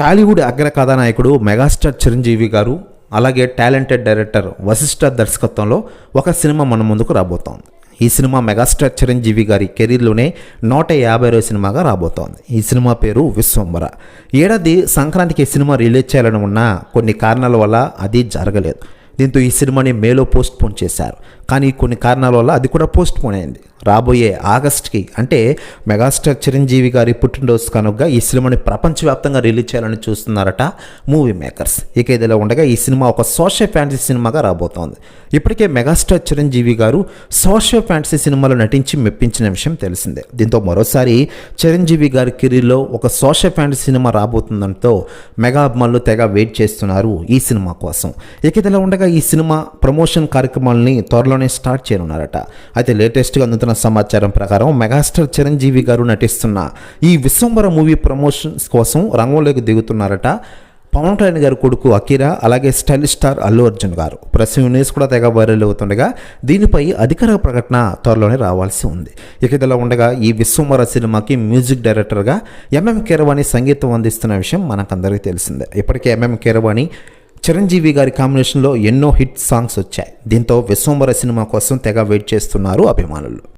టాలీవుడ్ అగ్ర కథానాయకుడు మెగాస్టార్ చిరంజీవి గారు అలాగే టాలెంటెడ్ డైరెక్టర్ వశిష్ఠ దర్శకత్వంలో ఒక సినిమా మన ముందుకు రాబోతోంది. ఈ సినిమా మెగాస్టార్ చిరంజీవి గారి కెరీర్లోనే నూట యాభై సినిమాగా రాబోతోంది. ఈ సినిమా పేరు విశ్వంబర ఏడాది సంక్రాంతికి సినిమా రిలీజ్ చేయాలని ఉన్న కొన్ని కారణాల వల్ల అది జరగలేదు. దీంతో ఈ సినిమాని మేలో పోస్ట్ పోన్ చేశారు. కానీ కొన్ని కారణాల వల్ల అది కూడా పోస్ట్ పోన్ అయింది. రాబోయే ఆగస్ట్కి అంటే మెగాస్టార్ చిరంజీవి గారి పుట్టినరోజు కనుక ఈ సినిమాని ప్రపంచవ్యాప్తంగా రిలీజ్ చేయాలని చూస్తున్నారట మూవీ మేకర్స్. ఇక ఇదిలో ఉండగా ఈ సినిమా ఒక సోషల్ ఫ్యాంటసీ సినిమాగా రాబోతోంది. ఇప్పటికే మెగాస్టార్ చిరంజీవి గారు సోషల్ ఫ్యాంటసీ సినిమాలో నటించి మెప్పించిన విషయం తెలిసిందే. దీంతో మరోసారి చిరంజీవి గారి కెరీర్లో ఒక సోషల్ ఫ్యాంటసీ సినిమా రాబోతుందంతో మెగా అభిమానులు తెగ వెయిట్ చేస్తున్నారు ఈ సినిమా కోసం. ఇక ఇదిలో ఉండగా ఈ సినిమా ప్రమోషన్ కార్యక్రమాలని త్వరలోనే స్టార్ట్ చేయనున్నారట. అయితే లేటెస్ట్గా అందుతున్న సమాచారం ప్రకారం మెగాస్టార్ చిరంజీవి గారు నటిస్తున్న ఈ విశ్వంబర మూవీ ప్రమోషన్స్ కోసం రంగంలోకి దిగుతున్నారట పవన్ కళ్యాణ్ గారి కొడుకు అకిరా అలాగే స్టైలిష్ స్టార్ అల్లు అర్జున్ గారు. ప్రస్తుతం న్యూస్ కూడా తెగ వైరల్ అవుతుండగా దీనిపై అధికారిక ప్రకటన త్వరలోనే రావాల్సి ఉంది. ఇక ఇదిలా ఉండగా ఈ విశ్వమర సినిమాకి మ్యూజిక్ డైరెక్టర్గా ఎంఎం కీరవాణి సంగీతం అందిస్తున్న విషయం మనకందరికీ తెలిసిందే. ఇప్పటికే ఎంఎం కీరవాణి చిరంజీవి గారి కాంబినేషన్లో ఎన్నో హిట్ సాంగ్స్ వచ్చాయి. దీంతో విశ్వంబర సినిమా కోసం తెగ వెయిట్ చేస్తున్నారు అభిమానులు.